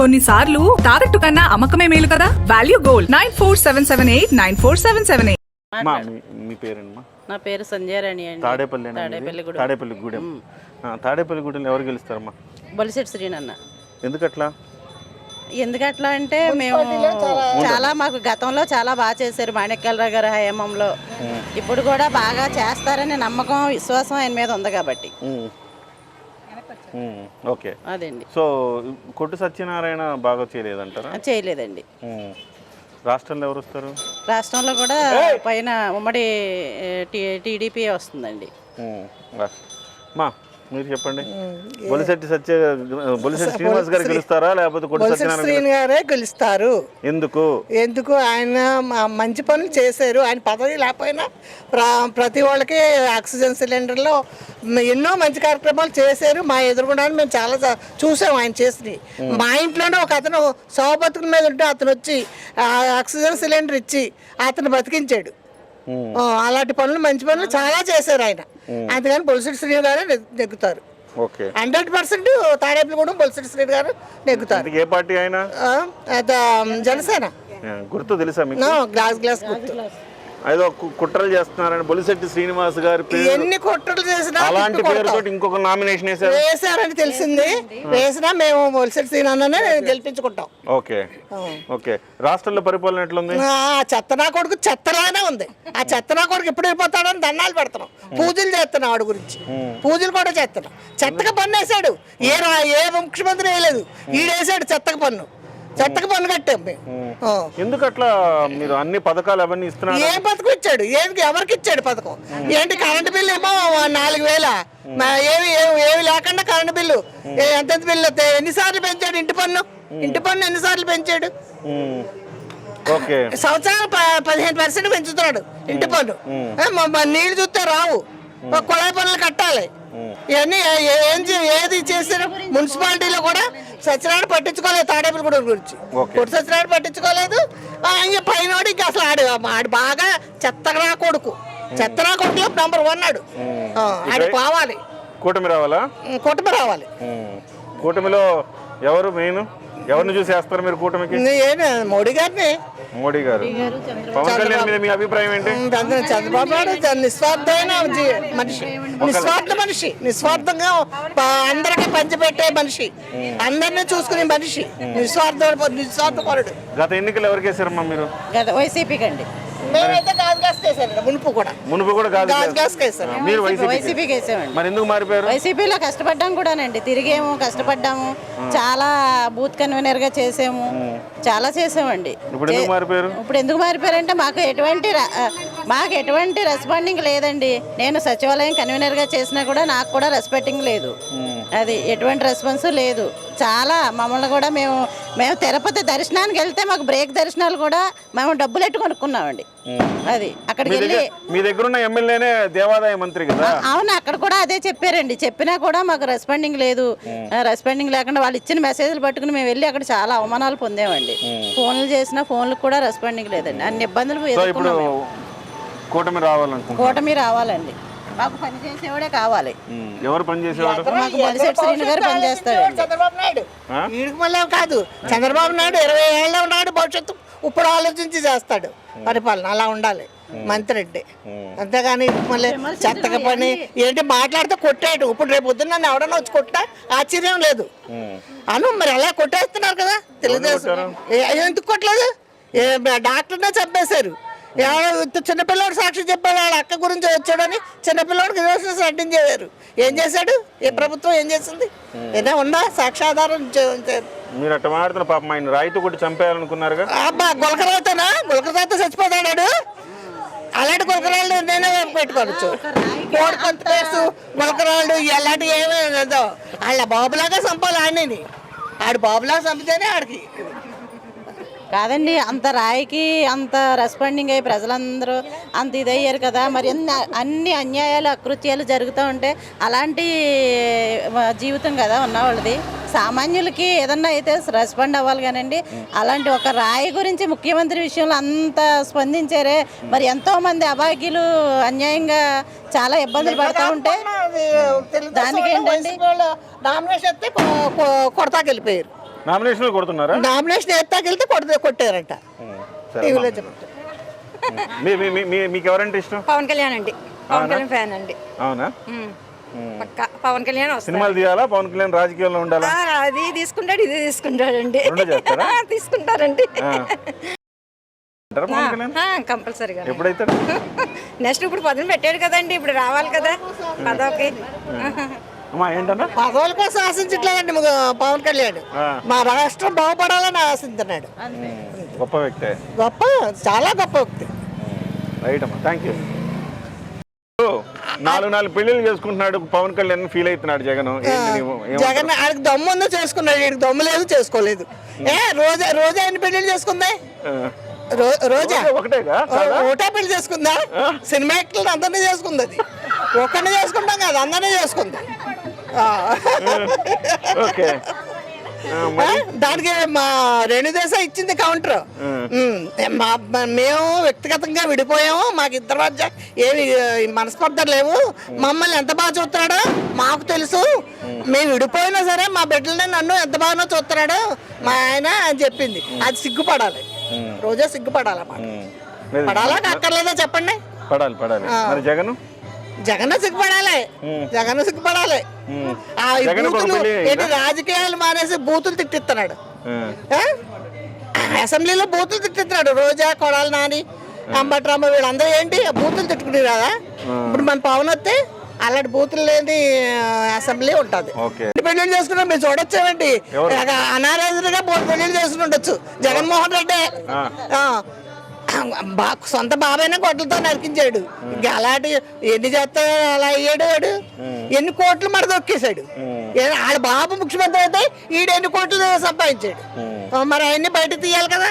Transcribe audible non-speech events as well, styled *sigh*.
కొన్నిసార్లు తాకట్టు కన్నా అమ్మకమే మేలు కదా? Value gold nine four seven seven eight nine four seven seven eight మా మీ- మీ పేరేంటమ్మా? నా పేరు సంధ్యారాణి అండి. తాడేపల్లి తాడేపల్లిగూడెం. తాడేపల్లి గూడెం. ఆ, తాడేపల్లి గూడెం ఎవరు గెలుస్తారమ్మా? బొలిసెట్ శ్రీనన్న. ఎందుకట్లా? ఎందుకట్లా అంటే మేము చాలా మాకు గతంలో చాలా బాగా చేశారు మాణిక్యాలరావు గారి హయాంలో. ఇప్పుడు కూడా బాగా చేస్తారనే నమ్మకం విశ్వాసం ఆయన మీద ఉంది కాబట్టి. ఉమ్. ఓకే. అదండి. సో కొట్టు సత్యనారాయణ బాగా చేయలేదంటారా? చేయలేదండి. రాష్ట్రంలో ఎవరు వస్తారు? రాష్ట్రంలో కూడా పైన ఉమ్మడి టీడీపీ వస్తుందండి. మా మీరు చెప్పండి. బొలిశెట్టి సత్య బొలిశెట్టి శ్రీనివాస్ గారు గెలుస్తారా? లేకపోతే శ్రీని గారే గెలుస్తారు. ఎందుకు? ఎందుకు? ఆయన మంచి పనులు చేశారు. ఆయన పదవి లేకపోయినా ప్ర ప్రతి వాళ్ళకి ఆక్సిజన్ సిలిండర్లో ఎన్నో మంచి కార్యక్రమాలు చేశారు. మా ఎదురుగుండా మేము చాలా చూసాం ఆయన చేసినవి. మా ఇంట్లోనే ఒక అతను శవ బతుకుల మీద ఉంటే అతను వచ్చి ఆక్సిజన్ సిలిండర్ ఇచ్చి అతను బతికించాడు. అలాంటి పనులు మంచి పనులు చాలా చేశారు ఆయన. అందుకని బొలిశెట్టి శ్రీని గారే నెగ్- నెగ్గుతారు. ఓకే. హండ్రెడ్ పర్సెంట్ తాడేపులు కూడా బొలిశెట్టి శ్రీని గారు నెగ్గుతారు. ఏ పార్టీ ఆయన? ఆ, అద, జనసేన. గుర్తు తెలుసా మీకు? నో, గ్లాస్ గ్లాస్ గుర్తు. ఏదో కుట్రలు చేస్తున్నారని బొలిశెట్టి శ్రీనివాస్ గారి ఎన్ని కుట్రలు చేసినా అలాంటి. పేరుతో ఇంకొక నామినేషన్ వేశారని తెలిసింది. వేసినా మేము మొలిసెట్ సీనానే గెలిపించుకుంటాం. ఓకే. ఓకే. రాష్ట్రంలో పరిపాలన ఎట్లుంది? ఆ చెత్త నా కొడుకు చెత్తలానే ఉంది. ఆ చెత్త నా కొడుకు ఎప్పుడు వెళ్ళిపోతాడని దండాలు పెడుతున్నాం. పూజలు చేస్తున్నాం వాడి గురించి. పూజలు కూడా చేస్తున్నాం. చెత్తగా పన్ను వేసాడు ఏ రా- ఏ ముఖ్యమంత్రి వేయలేదు. ఈడేసాడు చెత్తక పన్ను. చెత్తక పన్ను కట్టాం మేము. ఎందుకు అట్లా మీరు అన్ని పథకాలు అవన్నీ ఇస్తున్నారు? ఏ పథకం ఇచ్చాడు? ఏంటి ఎవరికి ఇచ్చాడు పథకం? ఏంటి కరెంటు బిల్లు ఏమో నాలుగు వేల. ఏమి ఏమి ఏమి లేకుండా కరెంటు బిల్లు. ఏ- ఎంత బిల్లు? ఎన్నిసార్లు పెంచాడు ఇంటి పన్ను? ఇంటి పన్ను ఎన్నిసార్లు పెంచాడు? ఉమ్. ఓకే. సంవత్సరం ప- పదిహేను పర్సెంట్ పెంచుతున్నాడు ఇంటి పన్ను. నీళ్ళు చూస్తే రావు. కుళాయి పనులు కట్టాలి. ఇవన్నీ ఏ- ఏది చేశారు మున్సిపాలిటీలో కూడా సత్యనారాయణ పట్టించుకోలేదు తాడేపల్లి గుడి గురించి. కొట్టు సత్యనారాయణ పట్టించుకోలేదు. ఇంక పైన ఇంకా అసలు ఆడు ఆడు బాగా చెత్తగా కొడుకు. చెత్తనా కొడుకులో నంబర్ వన్ ఆడు. ఆడు పోవాలి. కూటమి రావాలా? కుటుంబం రావాలి. కూటమిలో ఎవరు మెయిన్? ఎవరిని చూసి వేస్తారు మీరు కూటమికి? మోడీ గారిని. మోడీ గారు. పవన్ కళ్యాణ్ మీద మీ అభిప్రాయం ఏంటి? చంద్ర- చంద్రబాబు నాయుడు నిస్వార్థమైన జీ- మనిషి. నిస్వార్థ మనిషి. నిస్వార్థంగా ప- అందరికీ పంచిపెట్టే మనిషి. అందరినీ చూసుకునే మనిషి. నిస్వార్థ నిస్వార్థపరుడు. గత ఎన్నికలు ఎవరికి వేసారమ్మా మీరు? గత వైసీపీకి అండి. మేమైతే గాజు గ్యాస్ కేసారు మునుపు కూడా. మునుపు కూడా కాదు గాజు గ్యాస్ కేసారు మీరు వైసీపీ వైసీపీకి. వేసామండి మరి ఎందుకు మారిపోయారు? వైసీపీలో కష్టపడ్డాం కూడానండి తిరిగేము కష్టపడ్డాము. చాలా బూత్ కన్వీనర్గా చేసాము చాలా చేసామండి. ఇప్పుడు ఎందుకు మారిపోయారు? ఇప్పుడు ఎందుకు మారిపోయారంటే మాకు ఎటువంటి మాకు ఎటువంటి రెస్పాండింగ్ లేదండి. నేను సచివాలయం కన్వీనర్గా చేసినా కూడా నాకు కూడా రెస్పెక్టింగ్ లేదు. అది ఎటువంటి రెస్పాన్స్ లేదు. చాలా మమ్మల్ని కూడా మేము మేము తిరుపతి దర్శనానికి వెళ్తే మాకు బ్రేక్ దర్శనాలు కూడా మేము డబ్బులు ఎట్టు కొనుక్కున్నామండి. అది అక్కడికి వెళ్ళి మీ దగ్గర ఉన్న ఎమ్మెల్యేనే దేవాదాయ మంత్రి కదా? అవును అక్కడ కూడా అదే చెప్పారండి. చెప్పినా కూడా మాకు రెస్పాండింగ్ లేదు. రెస్పాండింగ్ లేకుండా వాళ్ళు ఇచ్చిన మెసేజ్లు పట్టుకుని మేము వెళ్ళి అక్కడ చాలా అవమానాలు పొందామండి. ఫోన్లు చేసినా ఫోన్లకు కూడా రెస్పాండింగ్ లేదండి. అన్ని ఇబ్బందులు. కూటమి రావాలనుకుంటున్నాను కూటమి రావాలండి. మాకు పని చేసేవాడే కావాలి. ఎవరు పని చేసేవాడు మాకు బొలిశెట్టి శ్రీను గారు పనిచేస్తాడండి చంద్రబాబు నాయుడు? వీడికి మళ్ళీ కాదు. చంద్రబాబు నాయుడు ఇరవై ఏళ్ళ ఉన్నాడు భవిష్యత్తు ఇప్పుడు ఆలోచించి చేస్తాడు. పరిపాలన అలా ఉండాలి. మంత్రెడ్డి అంతేగాని మళ్ళీ చెత్తగా పని ఏంటి మాట్లాడితే కొట్టాడు. ఇప్పుడు రేపు పొద్దున్న నన్ను ఎవడన్నా వచ్చి కొట్టా ఆశ్చర్యం లేదు. అను మరి అలా కొట్టేస్తున్నారు కదా? తెలుగుదేశం. ఏ- ఎందుకు కొట్టలేదు? ఏ డాక్టర్నే చంపేశారు. చిన్నపిల్లవాడు సాక్షి చెప్పాడు వాళ్ళ అక్క గురించి వచ్చాడని చిన్నపిల్లవాడికి రిలేషన్స్ నటించేవారు ఏం చేశాడు? ఏ ప్రభుత్వం ఏం చేసింది? ఏదైనా ఉందా? చే- మీరు అట్ట మాట్లాడుతున్న పాపం ఆయన రాయితో కొట్టి చంపేయాలనుకున్నారుగా? అబ్బా గులకరావుతానా గులకరావుతో చచ్చిపోతాడు అలాంటి గులకరాళ్ళు నేనే పెట్టుకోవచ్చు. కోడి కొంత కేసు గులకరాళ్ళు ఎలాంటి ఏమీ లేదు వాళ్ళ బాబులాగా చంపాలి ఆయనని. ఆడు బాబులాగా చంపితేనే ఆడికి కాదండి అంత రాయికి అంత రెస్పాండింగ్ అయ్యి ప్రజలందరూ అంత ఇదయ్యారు కదా. మరి అన్ని అన్యాయాలు అకృత్యాలు జరుగుతూ ఉంటే అలాంటి జీవితం కదా ఉన్నవాళ్ళది. సామాన్యులకి ఏదన్నా అయితే రెస్పాండ్ అవ్వాలి కానండి. అలాంటి ఒక రాయి గురించి ముఖ్యమంత్రి విషయంలో అంత స్పందించారే. మరి ఎంతో మంది అభాగ్యులు అన్యాయంగా చాలా ఇబ్బందులు పడుతూ ఉంటే దానికి ఏంటండి? నామినేషన్ వస్తే నామినేషన్లు కొడుతున్నారా? నామినేషన్ ఎత్తాకెళ్తే కొడితే కొట్టారంట. టీవీలో. చెప్తారు మీ మీ- మీ- మీ- మీకు ఎవరంటే ఇష్టం? పవన్ కళ్యాణ్ అండి. పవన్ కళ్యాణ్ ఫ్యాన్ అండి. అవునా. పక్కా పవన్ కళ్యాణ్ సినిమాలు తీయాలా? పవన్ కళ్యాణ్ రాజకీయాల్లో ఉండాలా? అది తీసుకుంటాడు ఇది తీసుకుంటాడండి. రెండు చేస్తారా? *laughs* తీసుకుంటారండి. కంపల్సరీగా ఎప్పుడైతే *laughs* నెక్స్ట్ ఇప్పుడు పదవి పెట్టాడు కదండి ఇప్పుడు రావాలి కదా. పదవికి అమ్మా ఏంటన్నా? పదవుల కోసం ఆశించట్లేదండి పవన్ కళ్యాణ్. మా రాష్ట్రం బాగుపడాలని ఆశిస్తున్నాడు గొప్ప వ్యక్తే. గొప్ప చాలా గొప్ప వ్యక్తి. రైట్ అమ్మా థ్యాంక్ యూ నాలుగు నాలుగు పెళ్ళిళ్ళు చేసుకుంటున్నాడు పవన్ కళ్యాణ్ ఫీల్ అవుతున్నాడు జగన్? జగన్ ఆడికి దమ్ము ఉందో చేసుకున్నాడు ఈడికి దమ్ము లేదు చేసుకోలేదు. ఏ రోజా రోజా ఎన్ని పెళ్ళి చేసుకుందా? రోజా. ఒకటే పెళ్ళి చేసుకుందా? సినిమా యాక్టర్లు అందరినీ చేసుకుంది అది. ఒక్కరిని చేసుకుంటాం కదా అందరినీ చేసుకుంది. *laughs* ఓకే. దానికి మా రేణుదేశాయ్ ఇచ్చింది కౌంటర్. మా మేము వ్యక్తిగతంగా విడిపోయాము మాకు ఇద్దరు మధ్య ఏమి ఆ, మనస్పర్ధలు లేవు. మమ్మల్ని ఎంత బాగా చూస్తున్నాడో మాకు తెలుసు. మేము విడిపోయినా సరే మా బిడ్డలని నన్ను ఎంత బాగానో చూస్తున్నాడు మా ఆయన అని చెప్పింది. అది సిగ్గుపడాలి. రోజా సిగ్గుపడాలన్నమాట. లేదు, పడాలా అక్కర్లేదా చెప్పండి? పడాలి పడాలి. మరి జగన్? జగన్ సిగ్గుపడాలి. జగన్ సిగ్గుపడాలి. ఆ బూతులు ఏంటి రాజకీయాలు మానేసి బూతులు తిట్టిస్తున్నాడు? అసెంబ్లీలో బూతులు తిట్టిస్తున్నాడు. రోజా కొడాలి నాని అంబట్రామ వీళ్ళందరూ ఏంటి? బూతులు తిట్టుకుని రాదా ఇప్పుడు మన పవన్ వస్తే అలాంటి బూతులు లేని అసెంబ్లీ ఉంటుంది. పెళ్ళి చేసుకున్నాం మీరు? అనారాజుగా బోర్డు పెళ్ళి చేసుకుని ఉండొచ్చు. జగన్మోహన్ రెడ్డి. బా సొంత బాబాయ్నే గొడ్లతో నరికించాడు. ఇంకా అలాంటి ఎన్ని చేస్తా అలా అయ్యాడు వాడు. ఎన్ని కోట్లు మరి దొక్కేశాడు. ఆడ బాబు ముఖ్యమంత్రి అయితే ఈడు ఎన్ని కోట్లు సంపాదించాడు. మరి అవన్నీ బయటకు తీయాలి కదా?